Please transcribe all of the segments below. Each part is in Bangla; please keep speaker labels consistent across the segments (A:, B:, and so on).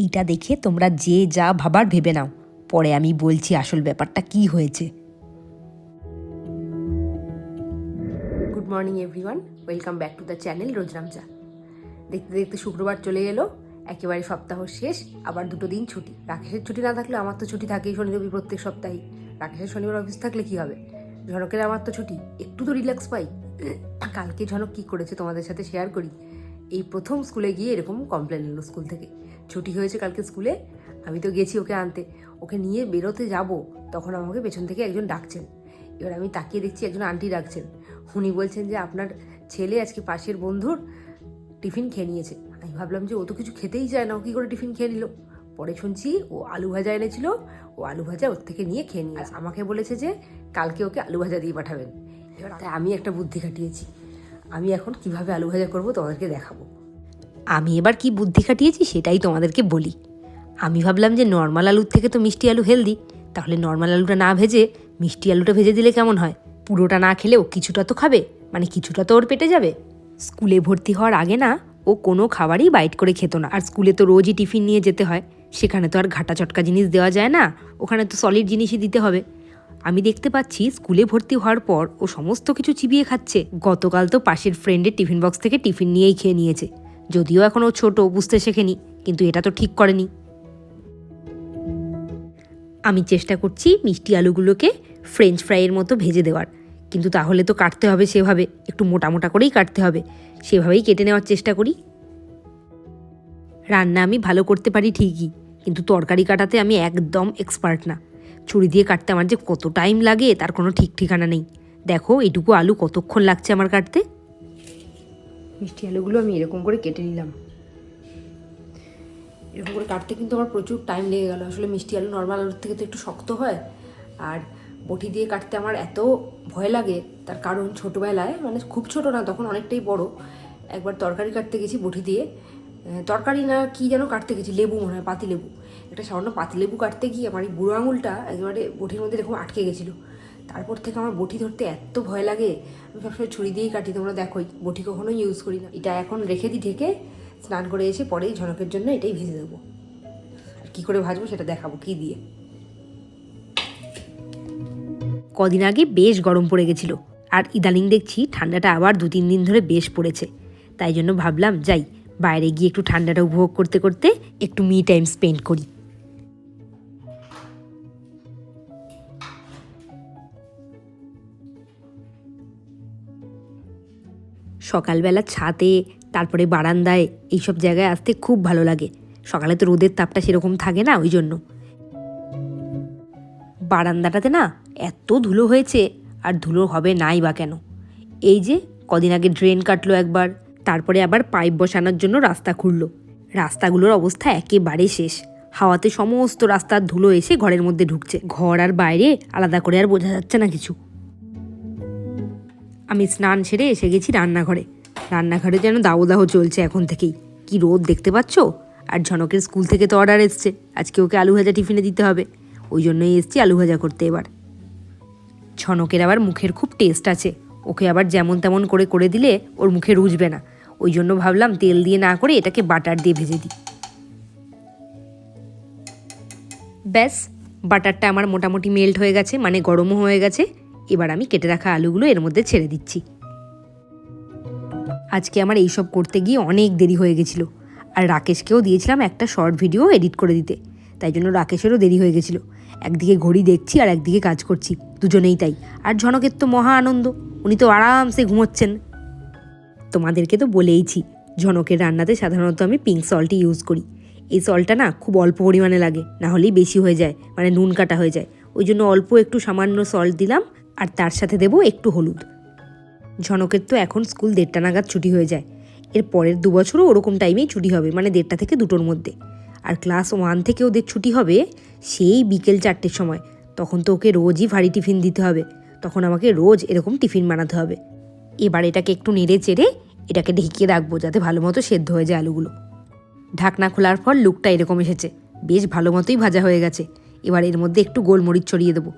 A: এইটা দেখে তোমরা যে যা ভাবার ভেবে নাও। পরে আমি বলছি আসল ব্যাপারটা কি হয়েছে। Good morning everyone welcome back to the channel রোজরাম চা দেখতে দেখতে শুক্রবার চলে এলো, একেবারে সপ্তাহ শেষ, আবার দুটো দিন ছুটি। রাকেশের ছুটি না থাকলে আমার তো ছুটি থাকেই শনি রবি প্রত্যেক সপ্তাহে রাকেশের শনিবার অফিস থাকলে কি হবে? ঝনকের আমার তো ছুটি, একটু তো রিল্যাক্স পাই। কালকে ঝনক কি করেছে তোমাদের সাথে শেয়ার করি। এই প্রথম স্কুলে গিয়ে এরকম কমপ্লেন এলো স্কুল থেকে। ছুটি হয়েছে কালকে স্কুলে, আমি তো গেছি ওকে আনতে। ওকে নিয়ে বেরোতে যাব, তখন আমাকে পেছন থেকে একজন ডাকছেন। এবার আমি তাকিয়ে দেখছি একজন আন্টি ডাকছেন। উনি বলছেন যে, আপনার ছেলে আজকে পাশের বন্ধুর টিফিন খেয়ে নিয়েছে। আমি ভাবলাম যে, ও তো কিছু খেতেই চায় না, ও কী করে টিফিন খেয়ে নিল? পরে শুনছি ও আলু ভাজা এনেছিল, ও আলু ভাজা ওর থেকে নিয়ে খেয়ে নিয়ে আমাকে বলেছে যে, কালকে ওকে আলু ভাজা দিয়ে পাঠাবেন। এবার তাই আমি একটা বুদ্ধি খাটিয়েছি। আমি এখন কীভাবে আলু ভাজা করব তোমাদেরকে দেখাবো। আমি এবার কি বুদ্ধি খাটিয়েছি সেটাই তোমাদেরকে বলি। আমি ভাবলাম যে নর্মাল আলুর থেকে তো মিষ্টি আলু হেলদি তাহলে নর্মাল আলুটা না ভেজে মিষ্টি আলুটা ভেজে দিলে কেমন হয়? পুরোটা না খেলেও কিছুটা তো খাবে মানে কিছুটা তো ওর পেটে যাবে। স্কুলে ভর্তি হওয়ার আগে না, ও কোনো খাবারই বাইট করে খেত না। আর স্কুলে তো রোজই টিফিন নিয়ে যেতে হয়, সেখানে তো আর ঘাটা চটকা জিনিস দেওয়া যায় না, ওখানে তো সলিড জিনিসই দিতে হবে। আমি দেখতে পাচ্ছি স্কুলে ভর্তি হওয়ার পর ও সমস্ত কিছু চিবিয়ে খাচ্ছে। গতকাল তো পাশের ফ্রেন্ডের টিফিন বক্স থেকে টিফিন নিয়েই খেয়ে নিয়েছে। যদিও এখনও ছোট, বুঝতে শেখেনি, কিন্তু এটা তো ঠিক করেনি। আমি চেষ্টা করছি মিষ্টি আলুগুলোকে ফ্রেঞ্চ ফ্রাইয়ের মতো ভেজে দেওয়ার, কিন্তু তাহলে তো কাটতে হবে সেভাবে, একটু মোটা মোটা করেই কাটতে হবে। সেভাবেই কেটে নেওয়ার চেষ্টা করি। রান্না আমি ভালো করতে পারি ঠিকই, কিন্তু তরকারি কাটাতে আমি একদম এক্সপার্ট না। ছুরি দিয়ে কাটতে আমার যে কত টাইম লাগে, তার কোনো ঠিক ঠিকানা নেই। দেখো, এটুকু আলু কতক্ষণ লাগছে আমার কাটতে? মিষ্টি আলুগুলো আমি এরকম করে কেটে নিলাম। এরকম করে কাটতে কিন্তু আমার প্রচুর টাইম লেগে গেল। আসলে মিষ্টি আলু নর্মাল আলুর থেকে তো একটু শক্ত হয়। আর বটি দিয়ে কাটতে আমার এত ভয় লাগে, তার কারণ ছোটোবেলায় মানে খুব ছোট না, তখন অনেকটাই বড়। একবার তরকারি কাটতে গেছি বটি দিয়ে। তরকারি না কি যেন কাটতে গেছি, লেবু মনে হয় পাতি লেবু একটা সামান্য পাতি লেবু কাটতে গিয়ে আমার এই বুড়ো আঙুলটা একেবারে বটির মধ্যে এরকম আটকে গেছিল। তারপর থেকে আমার বটি ধরতে এত ভয় লাগে। আমি সবসময় ছুরি দিয়েই কাটি, তোমরা দেখো বটি কখনো ইউজ করি না। এটা এখন রেখে দিই ঢেকে স্নান করে এসে পরেই ঝনকের জন্য এটাই ভেজে দেবো। আর কী করে ভাজবো সেটা দেখাবো, কী দিয়ে। কদিন আগে বেশ গরম পড়ে গেছিল, আর ইদানিং দেখছি ঠান্ডাটা আবার দু তিন দিন ধরে বেশ পড়েছে। তাই জন্য ভাবলাম, যাই, বাইরে গিয়ে একটু ঠান্ডাটা উপভোগ করতে করতে একটু মি টাইম স্পেন্ড করি। সকালবেলা ছাদে, তারপরে বারান্দায়, এইসব জায়গায় আসতে খুব ভালো লাগে। সকালে তো রোদের তাপটা সেরকম থাকে না ওই জন্য। বারান্দাটাতে না এত ধুলো হয়েছে, আর ধুলো হবে নাই বা কেন? এই যে কদিন আগে ড্রেন কাটলো একবার, তারপরে আবার পাইপ বসানোর জন্য রাস্তা খুললো। রাস্তাগুলোর অবস্থা একেবারে শেষ। হাওয়াতে সমস্ত রাস্তার ধুলো এসে ঘরের মধ্যে ঢুকছে। ঘর আর বাইরে আলাদা করে আর বোঝা যাচ্ছে না কিছু। আমি স্নান সেরে এসে গেছি রান্নাঘরে। রান্নাঘরে যেন দাও চলছে এখন থেকেই। কি রোদ দেখতে পাচ্ছ? আর ঝনকের স্কুল থেকে তো অর্ডার এসছে। আজকে ওকে আলু ভাজা টিফিনে দিতে হবে। ওই জন্যই এসছি আলু ভাজা করতে এবার। ঝনকের আবার মুখের খুব টেস্ট আছে। ওকে আবার যেমন তেমন করে করে দিলে ওর মুখে রুজবে না। ওই জন্য ভাবলাম তেল দিয়ে না করে এটাকে বাটার দিয়ে ভেজে দিই। ব্যাস বাটারটা আমার মোটামুটি মেল্ট হয়ে গেছে মানে গরমও হয়ে গেছে। এবার আমি কেটে রাখা আলুগুলো এর মধ্যে ছেড়ে দিচ্ছি। আজকে আমার এইসব করতে গিয়ে অনেক দেরি হয়ে গেছিল। আর রাকেশকেও দিয়েছিলাম একটা শর্ট ভিডিও এডিট করে দিতে। তাই জন্য রাকেশেরও দেরি হয়ে গেছিল। একদিকে ঘড়ি দেখছি আর একদিকে কাজ করছি। দুজনেই তাই। আর ঝনকের তো মহা আনন্দ। উনি তো আরামসে ঘুমোচ্ছেন। তোমাদেরকে তো বলেইছি, ঝনকের রান্নাতে সাধারণত আমি পিঙ্ক সল্টই ইউজ করি। এই সল্টটা না খুব অল্প পরিমাণে লাগে, না হলেই বেশি হয়ে যায় মানে নুন কাটা হয়ে যায়। ওই জন্য অল্প একটু সামান্য সল্ট দিলাম আর তার সাথে দেবো একটু হলুদ। ঝনকের তো এখন স্কুল দেড়টা নাগাদ ছুটি হয়ে যায়। এর পরের দু বছরও ওরকম টাইমেই ছুটি হবে মানে দেড়টা থেকে দুটোর মধ্যে। আর ক্লাস ওয়ান থেকে ওদের ছুটি হবে সেই বিকেল চারটের সময়। তখন তো ওকে রোজই ভারী টিফিন দিতে হবে। তখন আমাকে রোজ এরকম টিফিন বানাতে হবে। এবার এটাকে একটু নেড়ে চেড়ে এটাকে ঢেকিয়ে রাখব যাতে ভালো মতো সেদ্ধ হয়ে যায় আলুগুলো। ঢাকনা খোলার পর লুকটা এরকম এসেছে। বেশ ভালো মতোই ভাজা হয়ে গেছে। এবার এর মধ্যে একটু গোলমরিচ ছড়িয়ে দেবো।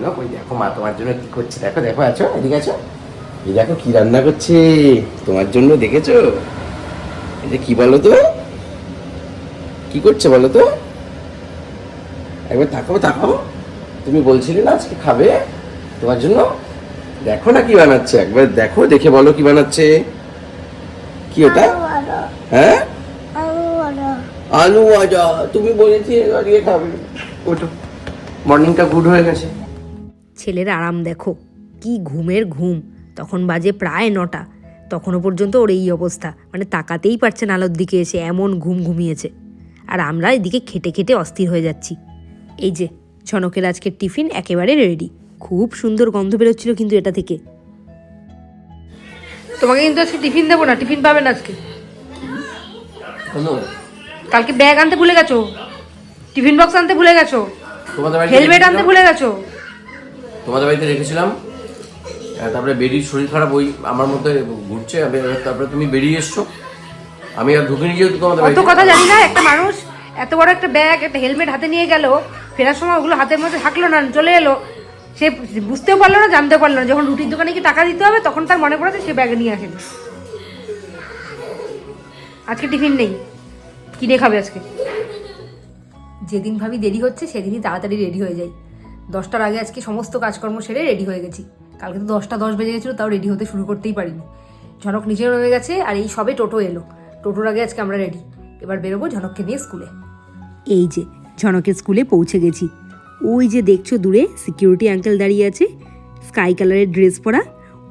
B: জন্য, ওই দেখো মা তোমার জন্য কি করছে? দেখো দেখো, আছো? এদিকে আছো? এই দেখো কি রান্না করছে। তোমার জন্য দেখেছ? এটা কি বলো তো? কি করছে বলো তো? একবার তাকাও তাকাও। তুমি বলছিলে না আজকে খাবে তোমার জন্য? দেখো না কি বানাচ্ছে। একবার দেখো, দেখে বলো কি বানাচ্ছে। কি ওটা? হ্যাঁ? আলু ভাজা। তুমি বলেছি আজকে খাবে। ওঠো। মর্নিংটা গুড হয়ে গেছে।
A: ছেলের আরাম দেখো। কি ঘুমের ঘুম। তখন বাজে প্রায় নটা। তখনও পর্যন্ত ওর এই অবস্থা। মানে তাকাতেই পারছে না আলোর দিকে এসে এমন ঘুম ঘুমিয়েছে। আর আমরা এদিকে খেটে খেটে অস্থির হয়ে যাচ্ছি। এই যে ঝনকের আজকের টিফিন একেবারে রেডি খুব সুন্দর গন্ধ বেরোচ্ছিল কিন্তু এটা থেকে। তোমাকে কিন্তু আজকে টিফিন দেবো না। টিফিন পাবে না আজকে। কালকে ব্যাগ আনতে ভুলে গেছো? টিফিন বক্স আনতে ভুলে গেছো? হেলমেট আনতে ভুলে গেছো?
B: তোমাদের বাড়িতে রেখেছিলাম। তারপরে বেরিয়ে শরীর খারাপ ওই আমার মধ্যে ঘুরছে তারপরে তুমি বেরিয়ে এসছো। আমি আর ঢুকিনি যেহেতু তোমাদের বাড়িতে।
A: কথা জানি না একটা মানুষ এত বড় একটা ব্যাগ একটা হেলমেট হাতে নিয়ে গেল ফেরার সময় ওগুলো হাতের মধ্যে থাকল না চলে এলো। সে বুঝতেও পারল না জানতেও পারল না যখন রুটির দোকানে কি টাকা দিতে হবে তখন তার মনে পড়েছে সে ব্যাগ নিয়ে আসেনি। আজকে টিফিন নেই কিনে খাবে আজকে। যেদিন ভাবি দেরি হচ্ছে সেদিনই তাড়াতাড়ি রেডি হয়ে যাই। দশটার আগে আজকে সমস্ত কাজকর্ম সেরে রেডি হয়ে গেছি। কালকে তো দশটা দশ বেজে গেছিল, তাও রেডি হতে শুরু করতেই পারিনি। ঝনক নিচে রয়ে গেছে আর এই সবে টোটো এলো। টোটোর আগে আজকে আমরা রেডি এবার বেরোবো ঝনককে নিয়ে স্কুলে এই যে, ঝনকের স্কুলে পৌঁছে গেছি। ওই যে দেখছ দূরে সিকিউরিটি আঙ্কেল দাঁড়িয়ে আছে। স্কাই কালারের ড্রেস পরা।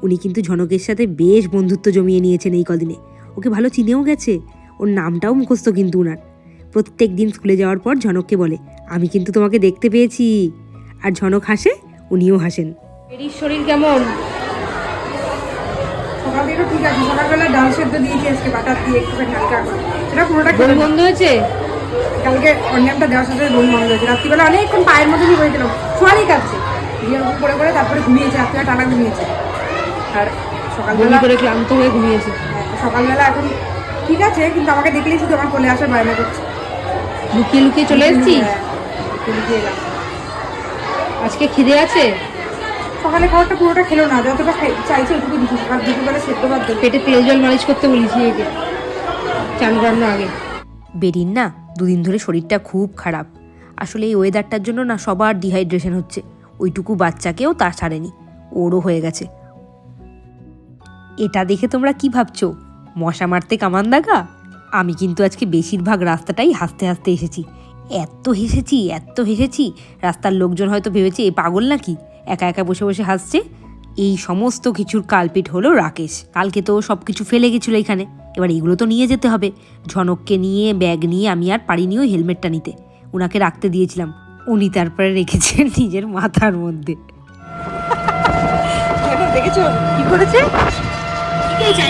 A: উনি কিন্তু ঝনকের সাথে বেশ বন্ধুত্ব জমিয়ে নিয়েছেন এই কদিনে। ওকে ভালো চিনেও গেছে। ওর নামটাও মুখস্থ কিন্তু ওনার প্রত্যেক দিন স্কুলে যাওয়ার পর ঝনককে বলে, আমি কিন্তু তোমাকে দেখতে পেয়েছি। আর ঝনক হাসে উনিও হাসেন। এরির শরীর কেমন?
C: ঠিক আছে সকালবেলা ডাল সেদ্ধ দিয়েছি আজকে বাটার দিয়ে একটুখানি হালকা করে। সেটা পুরোটা খেলাম
A: বন্ধ হয়েছে?
C: কালকে অন্যামটা দেওয়ার সাথে বমি বন্ধ হয়েছে। রাত্রিবেলা অনেকক্ষণ পায়ের মধ্যে নিয়ে বসেছিলাম। সোয়ালি কাটছে দিয়ে ওরকম করে করে তারপরে ঘুমিয়েছে রাত্রিবেলা টানা ঘুমিয়েছে। আর সকালবেলা
A: করে ক্লান্ত হয়ে ঘুমিয়েছে।
C: হ্যাঁ, সকালবেলা এখন ঠিক আছে কিন্তু আমাকে দেখলেই শুধু আমার কোলে আসার বায়না করছে।
A: লুকিয়ে লুকিয়ে চলে
C: হ্যাঁ, লুকিয়ে এলাম।
A: আজকে খিদে আছে?
C: সকালে খাবারটা পুরোটা খেলো না যতটা চাইছে ওটুকু দিচ্ছি সকাল দুপুরবেলা সেদ্ধ ভাত
A: পেটে তেল জল মালিশ করতে বলেছি একে। চান করানোর আগে। বেরিন না দুদিন ধরে শরীরটা খুব খারাপ। আসলে এই ওয়েদারটার জন্য না সবার ডিহাইড্রেশন হচ্ছে। ওইটুকু বাচ্চাকেও তা ছাড়েনি ওরও হয়ে গেছে। এটা দেখে তোমরা কি ভাবছ? মশা মারতে কামান দাগা? আমি কিন্তু আজকে বেশিরভাগ রাস্তাটাই হাসতে হাসতে এসেছি। এত হেসেছি এত হেসেছি। রাস্তার লোকজন হয়তো ভেবেছে এ পাগল নাকি? একা একা বসে বসে হাসছে? এই সমস্ত কিছুর কালপিট হলো রাকেশ। কালকে তো সব কিছু ফেলে গেছিল এখানে। এবার এগুলো তো নিয়ে যেতে হবে। ঝনককে নিয়ে ব্যাগ নিয়ে আমি আর পারিনি ওই হেলমেটটা নিতে। ওনাকে রাখতে দিয়েছিলাম। উনি তারপরে রেখেছেন নিজের মাথার মধ্যে।
C: দেখেছ?
A: কি করেছে? কি করেছে।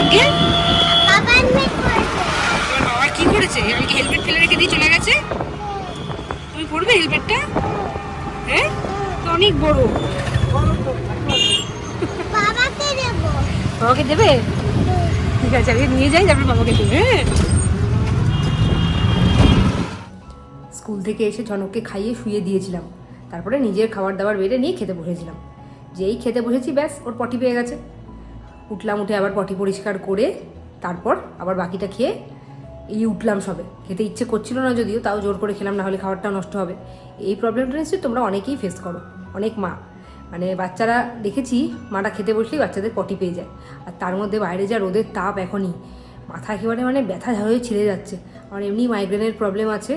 C: বাবা কি করেছে? হেলমেট ফেলে রেখে দিয়ে চলে গেছে? পড়বে হেলমেটটা হ্যাঁ? তো অনেক বড়।
A: বাবাকে দেবে। ঠিক আছে আগে নিয়ে যাই তারপরে বাবাকে দেবে হ্যাঁ? স্কুল থেকে এসে জনককে খাইয়ে শুয়ে দিয়েছিলাম। তারপরে নিজের খাবার দাবার বেড়ে নিয়ে খেতে বসেছিলাম। যেই খেতে বসেছি ব্যাস ওর পটি পেয়ে গেছে। উঠলাম উঠে আবার পটি পরিষ্কার করে তারপর আবার বাকিটা খেয়ে এই উঠলাম সবে। খেতে ইচ্ছে করছিল না যদিও, তাও জোর করে খেলাম না হলে খাবারটা নষ্ট হবে। এই প্রবলেমটা নিশ্চয়ই তোমরা অনেকেই ফেস করো, অনেক মা। মানে বাচ্চারা, দেখেছি মাটা খেতে বসলেই বাচ্চাদের পটি পেয়ে যায়। আর তার মধ্যে বাইরে যা রোদের তাপ এখনই, মাথা একেবারে মানে ব্যথা হয়ে ছিঁড়ে যাচ্ছে। আমার এমনি মাইগ্রেনের প্রবলেম আছে।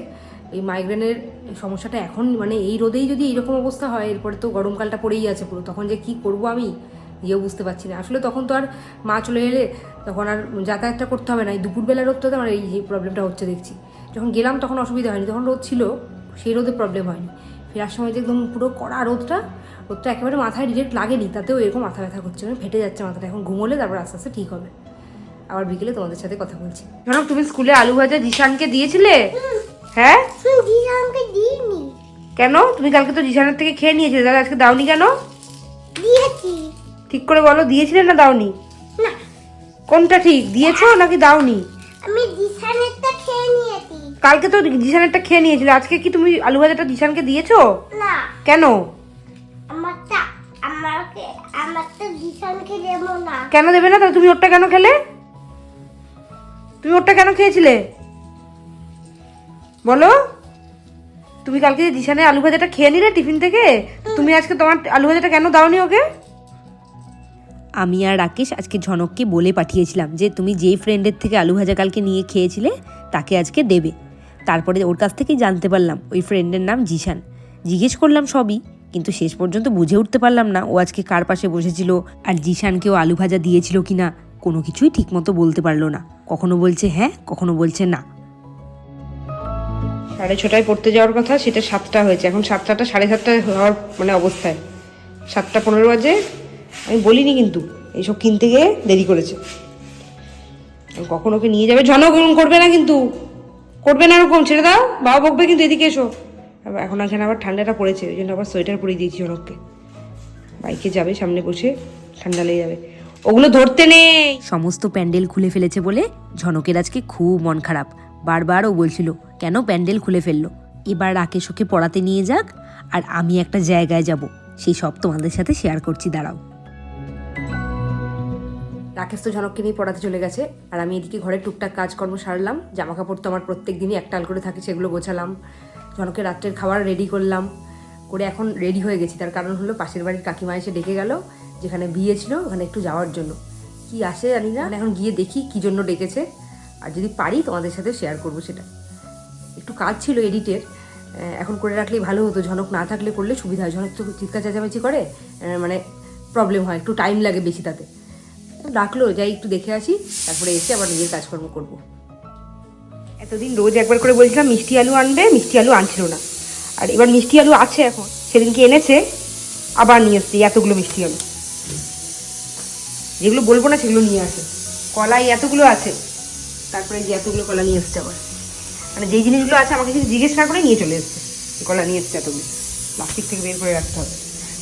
A: এই মাইগ্রেনের সমস্যাটা এখন মানে এই রোদেই যদি এইরকম অবস্থা হয়, এরপরে তো গরমকালটা পড়েই আছে পুরো। তখন যে কি করব আমি? নিজেও বুঝতে পারছি না। আসলে তখন তো আর মা চলে এলে তখন আর যাতায়াতটা করতে হবে না। এই দুপুরবেলা রোদ রোদটাতে আমার এই প্রবলেমটা হচ্ছে দেখছি। যখন গেলাম তখন অসুবিধা হয়নি। তখন রোদ ছিল সেই রোদে প্রবলেম হয়নি। ফেরার সময় যে একদম পুরো কড়া রোদটা রোদটা একেবারে মাথায় ডিরেক্ট লাগেনি। তাতেও এরকম মাথা ব্যথা করছে। মানে ফেটে যাচ্ছে মাথাটা। এখন ঘুমোলে তারপর আস্তে আস্তে ঠিক হবে। আবার বিকেলে তোমাদের সাথে কথা বলছি। ধরো তুমি স্কুলে আলু ভাজা জিশানকে দিয়েছিলে? হ্যাঁ?
D: দিশানকে দিইনি।
A: কেন? তুমি কালকে তো জিশানের থেকে খেয়ে নিয়েছিলে। তাহলে আজকে দাওনি কেন?
D: দিয়েছি।
A: ঠিক করে বলো দিয়েছিলে না দাওনি?
D: না।
A: কোনটা ঠিক দিয়েছ নাকি দাওনি?
D: আমি দিশানেরটা খেয়ে নিয়েছি।
A: কালকে তো দিশানেরটা খেয়ে নিয়েছিলে আজকে কি তুমি আলু ভাজাটা দিশানকে দিয়েছ?
D: না।
A: কেন?
D: আমারটা আমাকে আমার তো দিশানকে দেবো না।
C: কেন দেবে না? তাহলে তুমি ওরটা কেন খেলে? তুমি ওরটা কেন খেয়েছিলে? বলো। তুমি কালকে যে দিশানে আলু ভাজাটা খেয়ে নিলে টিফিন থেকে তুমি আজকে তোমার আলু ভাজাটা কেন দাওনি ওকে?
A: আমি আর রাকেশ আজকে ঝনককে বলে পাঠিয়েছিলাম যে তুমি যেই ফ্রেন্ডের থেকে আলু ভাজা কালকে নিয়ে খেয়েছিলে, তাকে আজকে দেবে। তারপরে ওর কাছ থেকেই জানতে পারলাম ওই ফ্রেন্ডের নাম জিশান। জিজ্ঞেস করলাম সবই, কিন্তু শেষ পর্যন্ত বুঝে উঠতে পারলাম না ও আজকে কার পাশে বসেছিল আর জিশানকেও আলু ভাজা দিয়েছিল কি না কোনো কিছুই ঠিকমতো বলতে পারল না। কখনো বলছে হ্যাঁ কখনো বলছে না।
C: সাড়ে ছটায় পড়তে যাওয়ার কথা, সেটা সাতটা হয়েছে। এখন সাতটাটা, সাড়ে সাতটা হওয়ার মানে অবস্থায়। সাতটা পনেরো বাজে আমি বলিনি কিন্তু, এইসব কিনতে গিয়ে দেরি করেছে। কখন ওকে নিয়ে যাবে ঝনক করবে না কিন্তু, করবে না ওরকম ছেড়ে দাও, বাবা বকবে কিন্তু এদিকে এসো। এখন এখানে আবার ঠান্ডাটা পড়েছে, ওই জন্য আবার সোয়েটার পরিয়ে দিয়েছি ঝনককে বাইকে যাবে, সামনে বসে ঠান্ডা লেগে যাবে। ওগুলো ধরতে নেই।
A: সমস্ত প্যান্ডেল খুলে ফেলেছে বলে ঝনকের আজকে খুব মন খারাপ। বারবার ও বলছিল, কেন প্যান্ডেল খুলে ফেলল? এবার রাকেশ ওকে পড়াতে নিয়ে যাক, আর আমি একটা জায়গায় যাব। সেই সব তোমাদের সাথে শেয়ার করছি, দাঁড়াও। রাকেশ তো ঝনককে নিয়ে পড়াতে চলে গেছে। আর আমি এদিকে ঘরে টুকটাক কাজকর্ম সারলাম। জামা কাপড় তো আমার প্রত্যেক দিনই একটাল করে থাকে, সেগুলো গোছালাম। ঝনকে রাত্রের খাবার রেডি করলাম। করে এখন রেডি হয়ে গেছি। তার কারণ হলো পাশের বাড়ির কাকিমা এসে ডেকে গেল, যেখানে বিয়ে ছিল, ওখানে একটু যাওয়ার জন্য। কি আসে জানি না। এখন গিয়ে দেখি কি জন্য ডেকেছে। আর যদি পারি তোমাদের সাথে শেয়ার করব সেটা। একটু কাজ ছিল এডিটের এখন করে রাখলেই ভালো হতো। ঝনক না থাকলে করলে সুবিধা হয়। ঝনক তো চিৎকার চেঁচামেচি করে। মানে প্রবলেম হয়। একটু টাইম লাগে বেশি তাতে। ডাকলো, যাই একটু দেখে আসি, তারপরে এসে আবার নিজের কাজকর্ম করব।
C: এতদিন রোজ একবার করে বলছিলাম মিষ্টি আলু আনবে, মিষ্টি আলু আনছিল না। আর এবার মিষ্টি আলু আছে এখন, সেদিনকে এনেছে, আবার নিয়ে এসছে এতগুলো মিষ্টি আলু। যেগুলো বলব না সেগুলো নিয়ে আসে। কলাই এতগুলো আছে, তারপরে যে এতগুলো কলা নিয়ে এসছে আবার। মানে যেই জিনিসগুলো আছে আমাকে কিছু জিজ্ঞেস না করে নিয়ে চলে এসছে। কলা নিয়ে এসছে এতগুলো। প্লাস্টিক থেকে বের করে রাখতে হবে।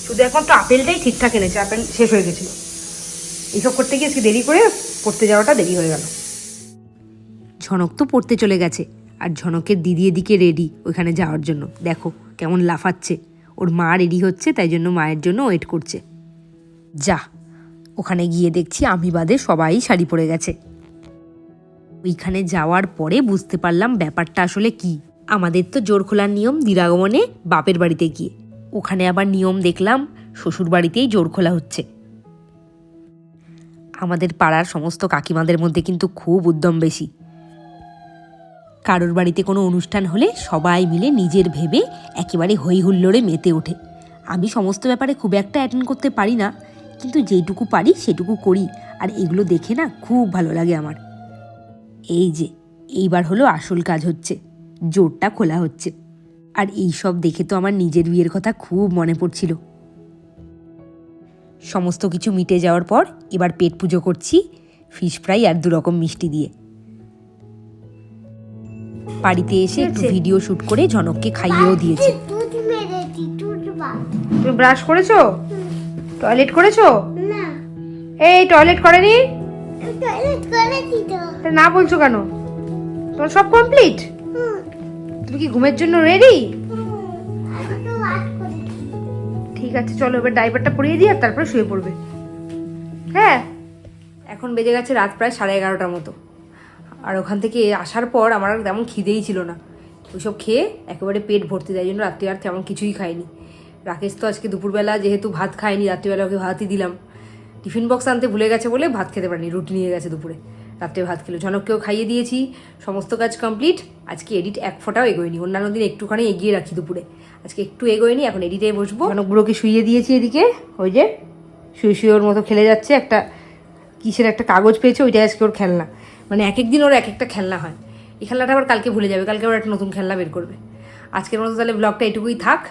C: শুধু এখন তো আপেলটাই ঠিকঠাক এনেছে, আপেল শেষ হয়ে গেছিল। এইসব করতে গিয়ে আজকে দেরি করে পড়তে যাওয়াটা দেরি হয়ে গেল।
A: ঝনক তো পড়তে চলে গেছে। আর ঝনকের দিদি এদিকে রেডি ওইখানে যাওয়ার জন্য। দেখো কেমন লাফাচ্ছে। ওর মা রেডি হচ্ছে, তাই জন্য মায়ের জন্য ওয়েট করছে। যা, ওখানে গিয়ে দেখছি আমি বাদে সবাই শাড়ি পরে গেছে। ওইখানে যাওয়ার পরে বুঝতে পারলাম ব্যাপারটা আসলে কি। আমাদের তো জোর খোলার নিয়ম দিরাগমনে বাপের বাড়িতে গিয়ে। ওখানে আবার নিয়ম দেখলাম শ্বশুর বাড়িতেই জোর খোলা হচ্ছে। আমাদের পাড়ার সমস্ত কাকিমাদের মধ্যে কিন্তু খুব উদ্যম বেশি। কারোর বাড়িতে কোনো অনুষ্ঠান হলে সবাই মিলে নিজের ভেবে একেবারে হই হুল্লোড়ে মেতে ওঠে। আমি সমস্ত ব্যাপারে খুব একটা অ্যাটেন্ড করতে পারি না, কিন্তু যেইটুকু পারি সেটুকু করি, আর এগুলো দেখে না খুব ভালো লাগে আমার। এই যে, এইবার হলো আসল কাজ হচ্ছে, জোরটা খোলা হচ্ছে। আর এই সব দেখে তো আমার নিজের বিয়ের কথা খুব মনে পড়ছিল। সমস্ত কিছু মিটে যাওয়ার পর এবার পেট পুজো করছি ফিশ ফ্রাই আর দুরকম মিষ্টি দিয়ে। বাড়িতে এসে একটু ভিডিও শুট করে ঝনককে খাইয়েও দিয়েছি।
C: তুমি ব্রাশ করেছ? টয়লেট করেছ?
D: না।
C: এই টয়লেট করেনি?
D: টয়লেট করেছি তো।
C: তা না বলছো কেন? তোমার সব কমপ্লিট
D: হুম।
C: তুমি কি ঘুমের জন্য রেডি ঠিক আছে, চলো এবার ড্রাইভারটা পরিয়ে দিই আর তারপরে শুয়ে পড়বে। হ্যাঁ? এখন বেজে গেছে রাত প্রায় সাড়ে এগারোটার মতো। আর ওখান থেকে আসার পর আমার আর তেমন খিদেই ছিল না। ওইসব খেয়ে একেবারে পেট ভর্তি দেয় জন্য রাত্রি আর তেমন কিছুই খাইনি। রাকেশ তো আজকে দুপুরবেলা যেহেতু ভাত খায়নি, রাত্রিবেলা ওকে ভাতই দিলাম। টিফিন বক্স আনতে ভুলে গেছে বলে ভাত খেতে পারিনি, রুটি নিয়ে গেছে দুপুরে। রাত্রে ভাত খেলো। ঝনককেও খাইয়ে দিয়েছি। সমস্ত কাজ কমপ্লিট আজকে এডিট এক ফোঁটাও এগোয়নি। অন্যান্য দিন একটুখানি এগিয়ে রাখি দুপুরে। আজকে একটু এগোয়নি, এখন এডিটে বসবো। ঝনকগুলোকে শুইয়ে দিয়েছি এদিকে। ওই যে শুয়ে শুয়ে ওর মতো খেলে যাচ্ছে। একটা কিসের একটা কাগজ পেয়েছে ওইটাই আজকে ওর খেলনা। মানে এক এক দিন ওর এক একটা খেলনা হয়। এই খেলনাটা আবার কালকে ভুলে যাবে। কালকে আবার একটা নতুন খেলনা বের করবে। আজকের মতো তাহলে ব্লগটা এটুকুই থাক।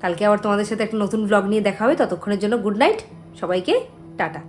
C: কালকে আবার তোমাদের সাথে একটা নতুন ব্লগ নিয়ে দেখা হবে। ততক্ষণের জন্য গুড নাইট সবাইকে টাটা।